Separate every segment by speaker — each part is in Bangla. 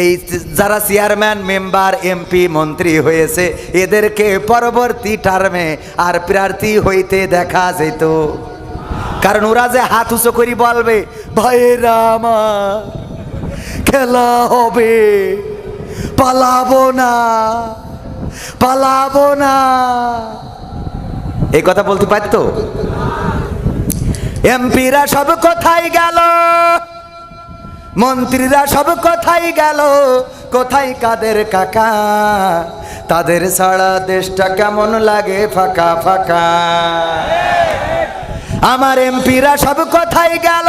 Speaker 1: এই যারা চেয়ারম্যান, মেম্বার, এমপি, মন্ত্রী হয়েছে, এদেরকে পরবর্তী টার্মে আর প্রার্থী হইতে দেখা যেত। কারণ ওরা যে হাত উঁচু করি বলবে, ভাইয়েরা আমার, খেলা হবে, পালাবো না পালাবো না। এই কথা বলতে পারতো? এমপিরা সব কোথায় গেল? মন্ত্রীরা সব কোথায় গেল। কোথায় কাদের কাকা? তাদের ছাড়া দেশটা কেমন লাগে? ফাঁকা ফাঁকা। আমার এমপিরা সব কোথায় গেল।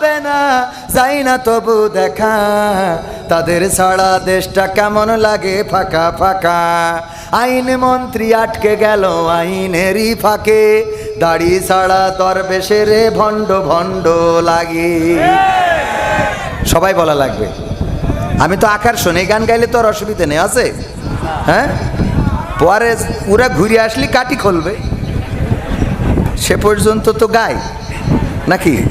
Speaker 1: যাই না তবু দেখা। তাদের ছাড়া দেশটা কেমন লাগে? ফাঁকা ফাঁকা। আইন মন্ত্রী আটকে গেল আইনেরই ফাঁকে। দাড়ি ছাড়া দরবেশে রে ভণ্ড ভণ্ড লাগে। সবাই বলা লাগবে। আমি তো আকার শুনে, গান গাইলে তো আর অসুবিধা নেই, আছে? হ্যাঁ? পরে ওরা ঘুরে আসলি কাটি খুলবে। সে পর্যন্ত তো গাই। নাকি?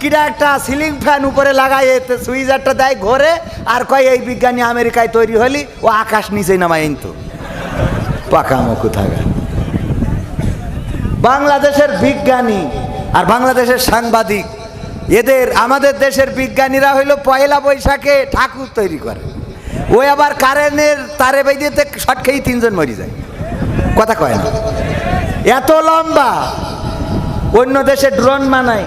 Speaker 1: কিরা একটা সিলিং ফ্যান উপরে লাগাই এতে সুইজারটা দেয় ঘরে, আর কয়, এই বিজ্ঞানী আমেরিকায় তৈরি হলি, ও আকাশ নিচেই নামায় তো। পাকামো কোথায় বাংলাদেশের বিজ্ঞানী আর বাংলাদেশের সাংবাদিক, এদের, আমাদের দেশের বিজ্ঞানীরা হইল পয়লা বৈশাখে ঠাকুর তৈরি করে। ওই আবার কারেন্টের তারে বেঁধেতে শট খেয়েই তিনজন মরি যায়। কথা কয় না। এত লম্বা। অন্য দেশে ড্রোন বানায়।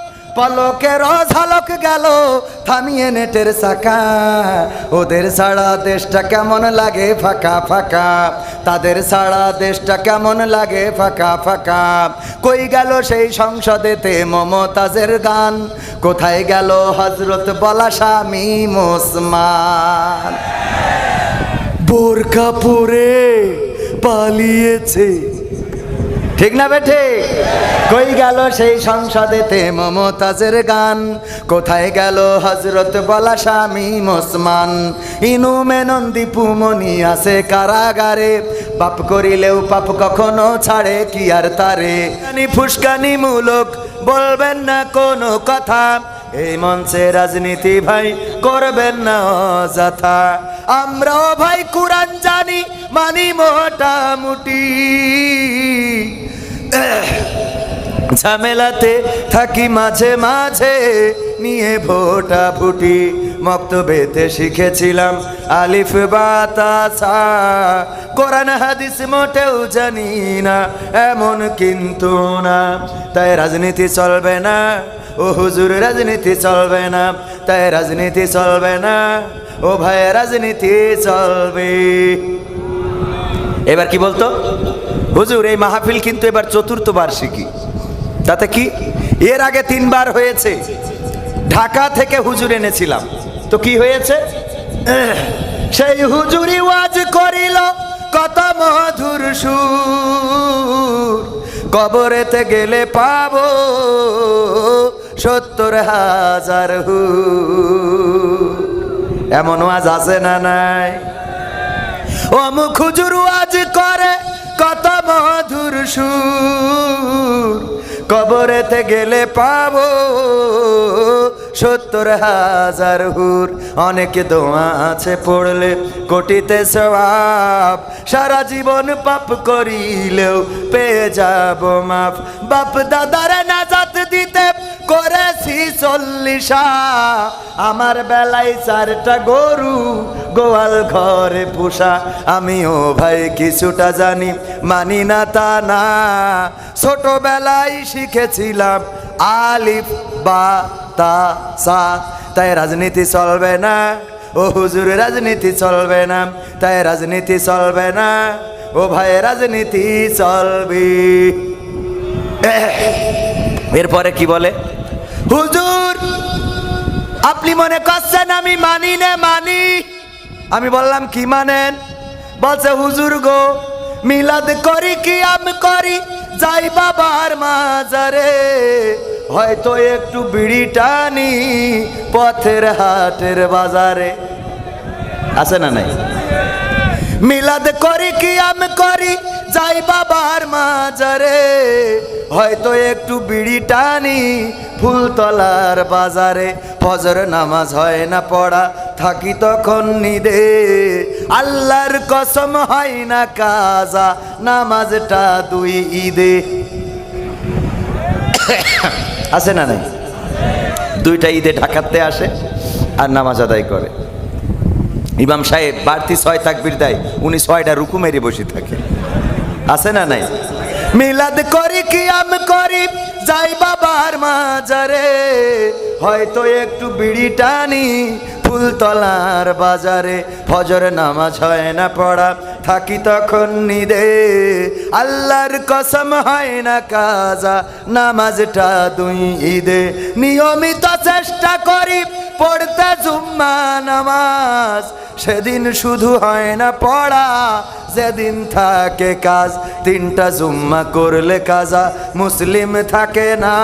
Speaker 1: পলকের ঝালক গেল থামিয়ে নেটের চাকা ওদের ছাড়া দেশটা কেমন লাগে ফাঁকা ফাঁকা। তাদের ছাড়া দেশটা কেমন লাগে ফাঁকা ফাঁকা। কই গেল সেই সংসদেতে মমতাজের গান? কোথায় গেল হজরত বলা স্বামী মোসমান বোরকা পরে পালিয়েছে ঠিক না বেঠে কই গেল সেই সংসদেতে মমতাজের গান? কোথায় গেল হজরত বলা স্বামী মুসমান? ইনু মেনন্দি পুমনি আছে কারাগারে। পাপ করিলেও পাপ কখনো ছাড়ে, কি আর তারে? ফুসকানি মূলক, বলবেন না কোনো কথা। এই মঞ্চে রাজনীতি ভাই করবেন না অযথা। আমরাও ভাই কোরআন জানি, মানি মোটামুটি ঝামেলাতে থাকি মাঝে মাঝে, নিয়ে ভোটা ফুটি মক্তবেতে শিখেছিলাম আলিফ বাতাসা কোরআন হাদিস মোটেও জানি না, এমন কিন্তু না। তাই রাজনীতি চলবে না, ও হুজুর রাজনীতি চলবে না, তাই রাজনীতি চলবে না, ও ভাই রাজনীতি চলবে। এবার কি বলতো? হুজুর, এই মাহফিল কিন্তু এবার চতুর্থ বার্ষিকী। তাতে কি? এর আগে তিনবার হয়েছে। ঢাকা থেকে হুজুর এনেছিলাম। তো কি হয়েছে? সেই হুজুরি ওয়াজ করিল, কত মধুর সুর। কবরেতে গেলে পাবো সত্তর হাজার হু এমন ওয়াজ আছে না নাই? অমুক হুজুর করে কত মধুর সুর, কবরেতে গেলে পাবো সত্তর হাজার হুর। অনেক দোয়া আছে পড়লে, কোটিতে সবাব সারা জীবন পাপ করিলেও পেয়ে যাব মাফ। বাপ দাদারে নাজাত দিতে করেছি চল্লিশা। আমার বেলায় চারটা গরু, গোয়াল ঘরে পোষা। আমিও ভাই কিছুটা জানি, মানি না তা না। ছোটবেলায় শিখেছিলাম আলিফ বা তা সা। তাই রাজনীতি চলবে না। ও হুজুর, রাজনীতি চলবে না। তাই রাজনীতি চলবে না। ও ভাই, রাজনীতি চলবে। এরপরে কি বলে? হুজুর, আপনি মনে করছেন আমি মানি না মানি? আমি বললাম, কি মানেন? বলছে, হুজুর গো, মিলাদ করি কি আমি করি? যাই বাবার মাজারে, হয়তো একটু বিড়ি টানি পথের হাটের বাজারে। আছে না নাই? মিলাদ করি কি আমি করি? যাই বাবার মাজারে। হয়তো একটু বিড়ি টানি ফুলতলার বাজারে। ফজর নামাজ হয় না পড়া, থাকি তখন নিদে। আল্লাহর কসম হয় না কাজা, নামাজটা দুই ঈদে। আছে না নাই? দুইটা ঈদে ঢাকাতে আসে আর নামাজ আদায় করে। ইমাম সাহেব, বাড়তি ছয় তাকবির দেয়, উনি ছয়টা রুকু মেরে বসে থাকে। আছে না নাই? মিলাদ করি কি আমি করি, যাই বাবার মাজারে। হয়তো একটু বিড়ি টানি ফুলতলার বাজারে। ফজর নামাজ হয় না পড়া থাকি তখন নিদে। আল্লাহর কসম হয় না কাজা, নামাজটা দুই ঈদে। নিয়মিত চেষ্টা করি পড়তে জুম্মা নামাজ। সেদিন শুধু হয় না পড়া, যেদিন থাকে কাজ। তিনটা জুম্মা করলে কাজা মুসলিম থাকে না।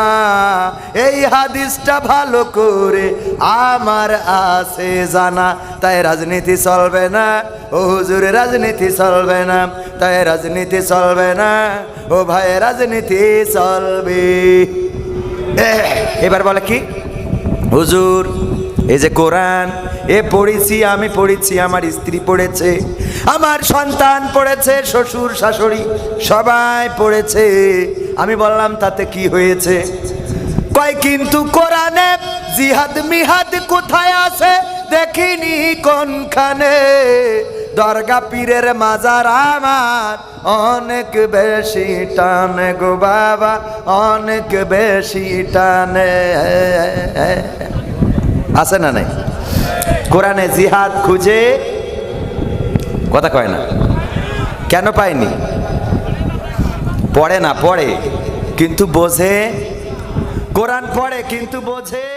Speaker 1: এই হাদিসটা ভালো করে আমার আছে জানা, তাই রাজনীতি চলবে না। ও হুজুর, রাজনীতি চলবে না, তাই রাজনীতি চলবে না। ও ভাই, রাজনীতি চলবে। এবার বলে কি? হুজুর, এই যে কোরআন, এ পড়েছি, আমি পড়েছি, আমার স্ত্রী পড়েছে, আমার সন্তান পড়েছে, শ্বশুর, শাশুড়ি সবাই পড়েছে। আমি বললাম, তাতে কি হয়েছে? কয়, কিন্তু কোরআনে জিহাদ মিহাদ কোথায় আছে? দেখিনি কোনখানে। দরগা পীরের মাজার আমার। অনেক বেশি টানে গো বাবা, অনেক বেশি টানে। আছে না নাই? কোরআনে জিহাদ খুঁজে কথা কয় না? কেন পায়নি? পড়ে না, পড়ে, কিন্তু বোঝে। কোরআন পড়ে, কিন্তু বোঝে।